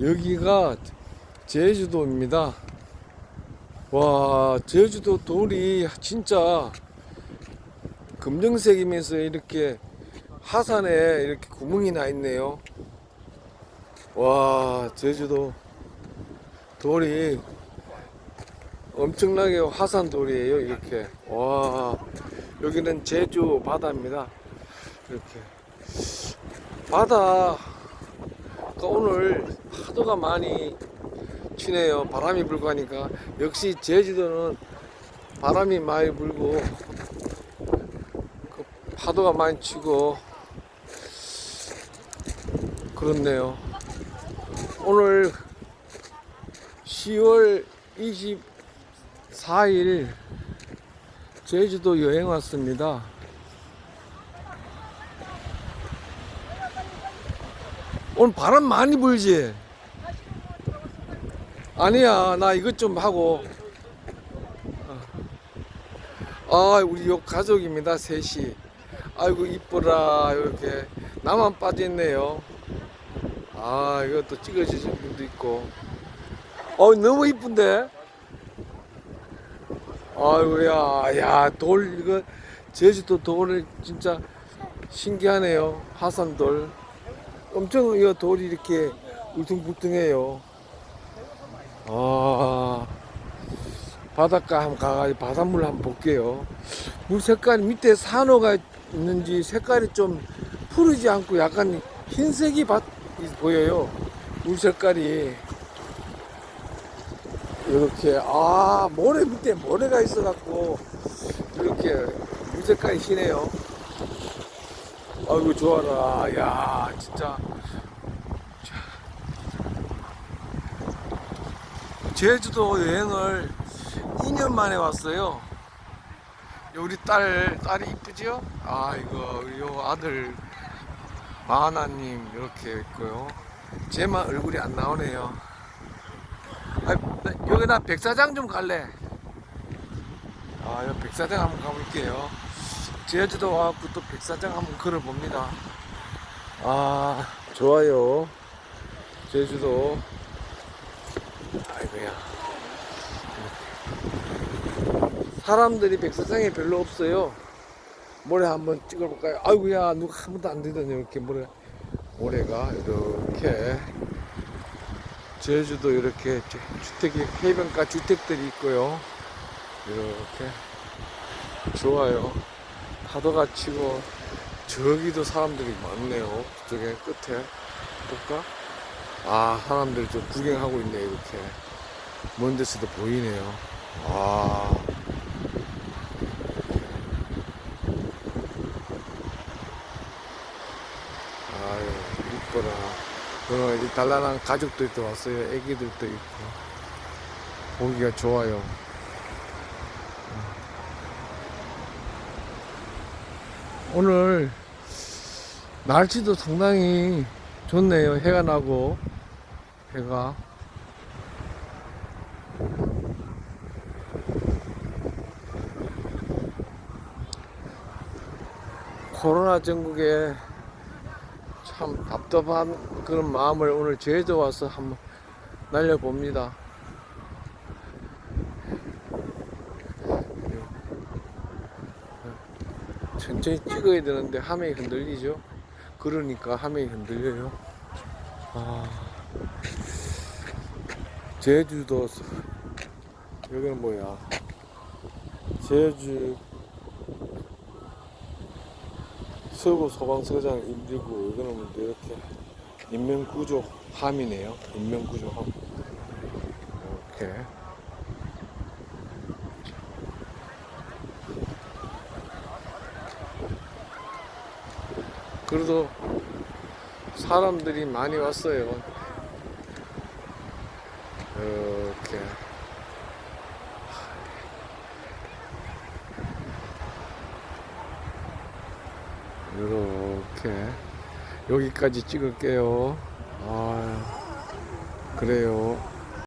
여기가 제주도입니다. 와, 제주도 돌이 진짜 검정색이면서 이렇게 하산에 이렇게 구멍이 나 있네요. 와, 제주도 돌이 엄청나게 화산 돌이에요. 이렇게. 와, 여기는 제주 바다입니다. 이렇게. 바다 그러니까 오늘 파도가 많이 치네요. 바람이 불고 하니까 역시 제주도는 바람이 많이 불고 그 파도가 많이 치고 그렇네요. 오늘 10월 24일 제주도 여행 왔습니다. 오늘 바람 많이 불지? 아니야, 나 이것 좀 하고. 아, 우리 요 가족입니다, 셋이. 아이고, 이뻐라, 이렇게. 나만 빠졌네요. 아, 이것도 찍어주신 분도 있고. 어, 너무 이쁜데? 아이고야, 야, 돌, 이거, 제주도 돌을 진짜 신기하네요. 하산돌. 엄청 이 돌이 이렇게 울퉁불퉁해요. 아 바닷가 한번 가가지고 바닷물 한번 볼게요. 물 색깔 밑에 산호가 있는지 색깔이 좀 푸르지 않고 약간 흰색이 바, 보여요. 물 색깔이 이렇게 아 모래 밑에 모래가 있어갖고 이렇게 물 색깔이 희네요. 아이고 좋아라. 야 진짜. 제주도 여행을 2년 만에 왔어요. 우리 딸 딸이 이쁘지요? 아 이거 요 아들 마하나님 이렇게 있고요. 제만 얼굴이 안 나오네요. 아, 나- 여기 나 백사장 좀 갈래. 아 백사장 한번 가볼게요 제주도 와갖고 또 백사장 한번 걸어봅니다. 아, 좋아요. 제주도. 아이고야. 사람들이 백사장에 별로 없어요. 모래 한번 찍어볼까요? 아이고야, 누가 한 번도 안 되더니 이렇게 모래, 모래가 이렇게. 제주도 이렇게 주- 주택이, 해변가 주택들이 있고요. 이렇게. 좋아요. 파도가 치고 저기도 사람들이 많네요. 저쪽에 끝에 볼까? 아 사람들 좀 구경하고 있네 이렇게 먼 데서도 보이네요. 아 아유 이뻐라. 그리고 단란한 가족들도 왔어요. 애기들도 있고 보기가 좋아요. 오늘 날씨도 상당히 좋네요. 해가 나고 해가 코로나 전국에 참 답답한 그런 마음을 오늘 제주 와서 한번 날려봅니다. 천천히 찍어야 되는데 화면이 흔들리죠. 그러니까 화면이 흔들려요. 아, 제주도 서- 여기는 뭐야? 제주 서구 소방서장 임지구 여기는 뭐 이렇게 인명구조 함이네요. 인명구조 함. 이렇게. 그래도 사람들이 많이 왔어요. 이렇게. 이렇게 여기까지 찍을게요. 아 그래요.